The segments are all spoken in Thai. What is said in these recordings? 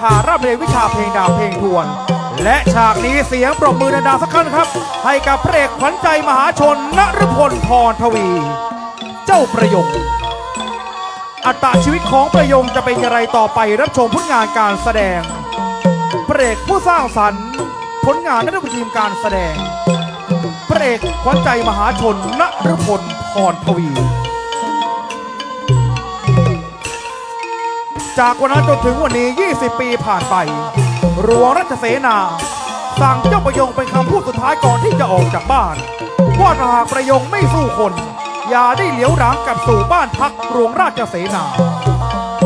ธาร่ำเรียนวิชาเพลงดาวเพลงทวน และฉากนี้เสียงปรบมือดังๆสักครั้งครับ ให้กับพระเอกขวัญใจมหาชนนฤพลพรทวี เจ้าประยงอัตราชีวิตของประยงจะเป็นอย่างไรต่อไปรับชมผลงานการแสดงพระเอกผู้สร้างสรรค์ ผลงานนักทีการแสดงพระเอกขวัญใจมหาชนนฤพลพรทวี จากวันนั้นจนถึงวันนี้ 20 ปีผ่านไปหลวงรัชเสนา สั่งเจ้าประยงเป็นคำพูดสุดท้ายก่อนที่จะออกจากบ้าน ว่าถ้าหากประยงไม่สู้คน อย่าได้เหลียวหลังกลับสู่บ้านพักหลวงราชเสนา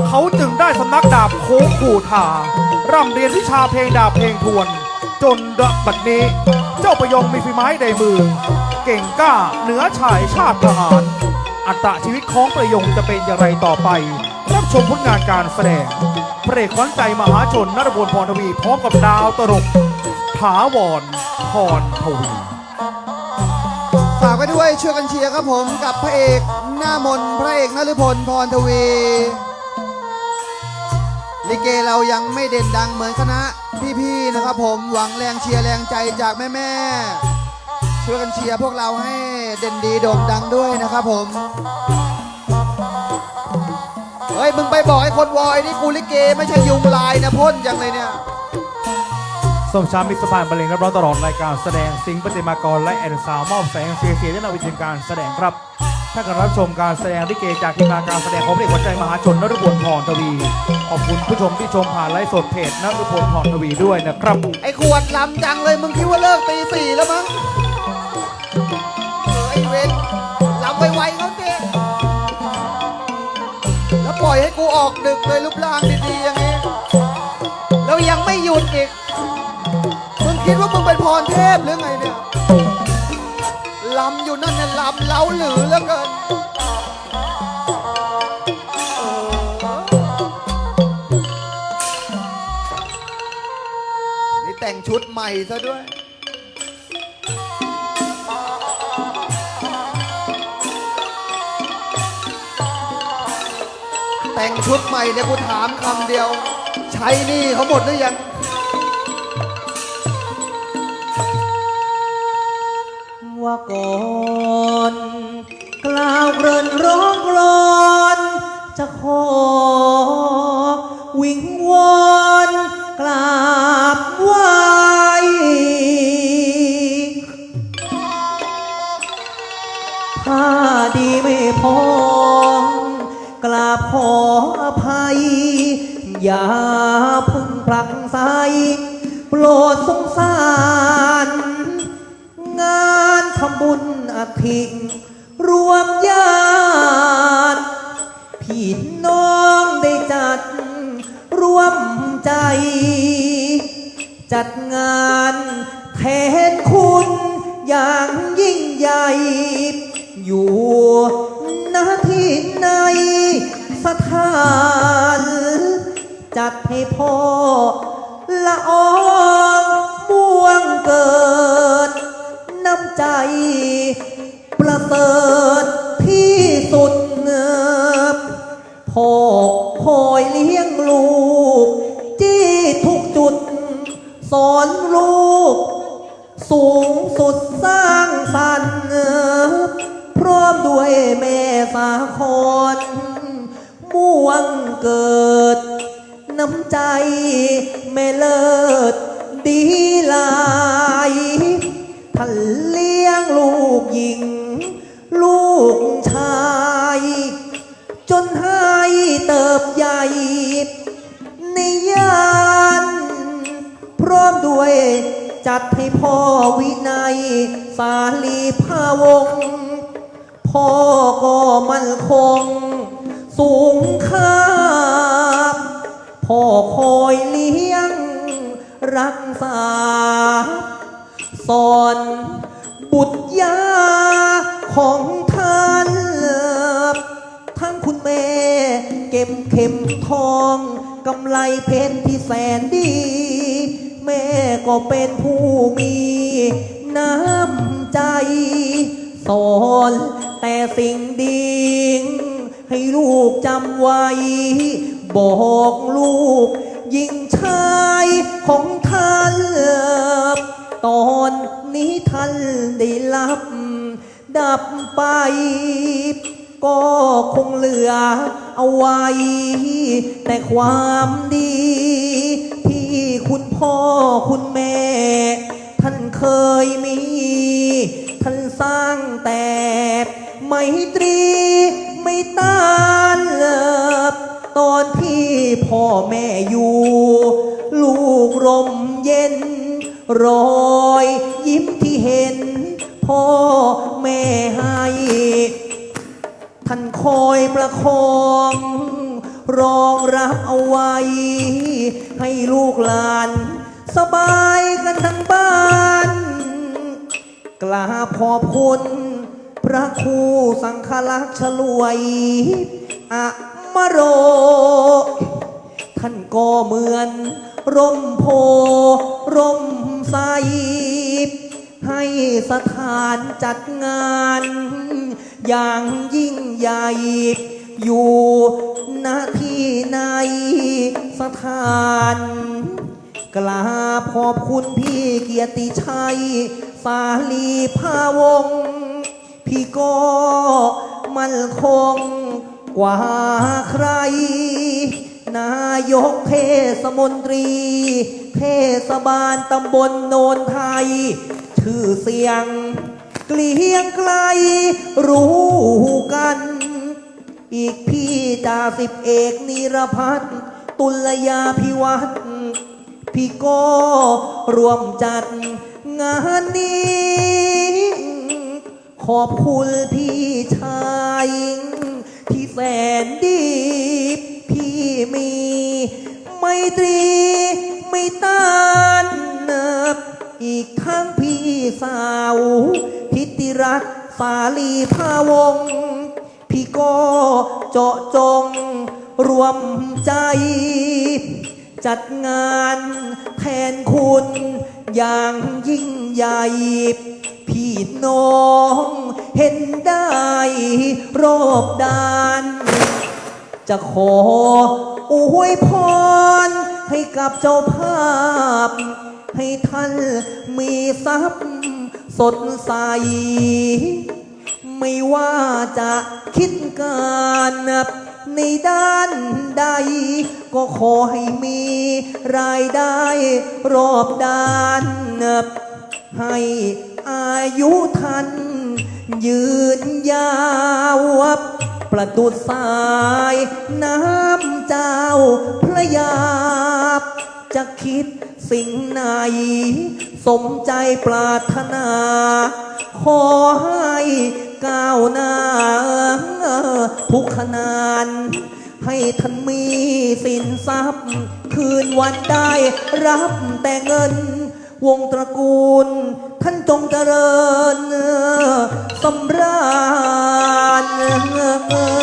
เขาจึงได้สำนักดาบโค้งขู่ทาร่ำเรียนวิชาเพลงดาบเพลงทวน จนบัดนี้ เจ้าประยงมีฝีไม้ในมือ เก่งกล้าเหนือชายชาติทหาร อัตราชีวิตของประยงจะเป็นอย่างไรต่อไป รับชมผลงานการแสดงพระเอกขวัญใจมหาชนนรพลพรทวี พร้อมกับดาวตลกถาวรพรทวี ฝากไว้ด้วยช่วยกันเชียร์ครับผมกับพระเอกหน้ามนพระเอกนฤพลพรทวี ลิเกเรายังไม่เด่นดังเหมือนคณะพี่ๆนะครับผมหวังแรงเชียร์แรงใจจากแม่ๆช่วยกันเชียร์พวกเราให้เด่นดีโด่งดังด้วยนะครับผม เฮ้ย มึงไปบอกไอ้คนวอยนี่กูลิเกไม่ใช่ยุงลายนะพ่นจังเลยเนี่ยส้มชามิตรสะพานบรรเลงรับร้องตลอดรายการแสดงสิงห์ปฏิมากรและแอนซาวมอบแสงเสียเสียและนำวิธีการแสดงครับถ้าการรับชมการแสดงลิเกจากทีมงานการแสดงของพระเอกหัวใจมหาชนนฤพลพรทวี ขอบคุณผู้ชมที่ชมผ่านไลฟ์สดเพจนฤพลพรทวีด้วยนะครับ ไอ้ขวดลำจังเลยมึงคิดว่าเลิกตีสี่แล้วมั้ง อยให้กูอกดึกเลยรูปร่างดีๆอย่างนี้ แล้วยังไม่หยุดอีก มึงคิดว่ามึงเป็นพรเทพหรือไงเนี่ยลำอยู่นั่นน่ะลำเล้าหรือแล้วเกินนี่แต่งชุดใหม่ซะด้วย แต่งชุดใหม่เนี่ยกูถามคำเดียว ใช้หนี่เขาหมดหรือยัง ว่าก่อนกล่าวเกริ่นร้อง อย่าพึ่งพลังใสโปรดสงสาร งานทำบุญอาทิรวมญาติพี่น้อง จัดให้พ่อละอองม่วงเกิด น้ำใจประเสริฐที่สุดเงบพ่อคอยเลี้ยงลูกจี้ทุกจุด สอนลูก สูงสุดสร้างสรรค์พร้อมด้วยแม่สาครม่วงเกิด น้ำใจ แม่เลิศดีลายท่านเลี้ยงลูกหญิง ลูกชาย จนให้เติบใหญ่ ในยานพร้อมด้วยจัดให้พ่อวินัย สาลีพาวง พ่อก็มั่นคง สูงค่า พ่อคอยเลี้ยง รักษา สอนบุตรยาของท่านทั้งคุณแม่ เก็บเข็มทองกำไรเพชรที่แสนดี แม่ก็เป็นผู้มีน้ำใจ สอนแต่สิ่งดีให้ลูกจำไว้ บอกลูก ยิ่งชายของท่านตอนนี้ท่านได้รับ ดับไป ก็คงเหลือเอาไว้ แต่ความดี ที่คุณพ่อคุณแม่ ท่านเคยมี ท่านสร้างแต่ไมตรี แม่อยู่ ลูกรมเย็น รอยยิ้มที่เห็น พ่อแม่ให้ ท่านคอยประคอง รองรับเอาไว้ ให้ลูกหลาน สบายกันทั้งบ้านกราบขอบคุณ พระครูสังฆลักษณ์ฉลวยอะมโร ท่านก็เหมือน ร่มโพร่มใส ให้สถานจัดงาน อย่างยิ่งใหญ่ อยู่ณที่ในสถาน กราบขอบคุณพี่เกียรติชัย สาลีพาวง พี่ก็มั่นคงกว่าใคร นายกเทศมนตรี เทศบาลตำบลโนนไทย ชื่อเสียง เกลียงไกลรู้กัน อีกพี่จ่าสิบเอกนิรพัฒน์ตุลยาพิวัตรพี่ก็รวมจัดงานนี้ ขอบคุณพี่ชาย ที่แสนดี มีไม่ตรีไม่ต้านเนิบอีกทั้งพี่สาว ทิติรัตสาลีพาวง พี่ก็เจาะจงรวมใจ จัดงานแทนคุณอย่างยิ่งใหญ่พี่น้องเห็นได้รอบด้าน จะขออวยพร ให้กับเจ้าภาพ ให้ท่านมีทรัพย์สดใส ไม่ว่าจะคิดการในด้านใด ก็ขอให้มีรายได้รอบด้านให้อายุท่านยืนยาว ประดุษสายน้ำเจ้าพระยาจะคิดสิ่งไหน สมใจปรารถนา ขอให้ก้าวหน้าทุกขนาน ให้ท่านมีสินทรัพย์ คืนวันได้รับแต่เงิน วงตระกูล ท่านจงเจริญ 啊。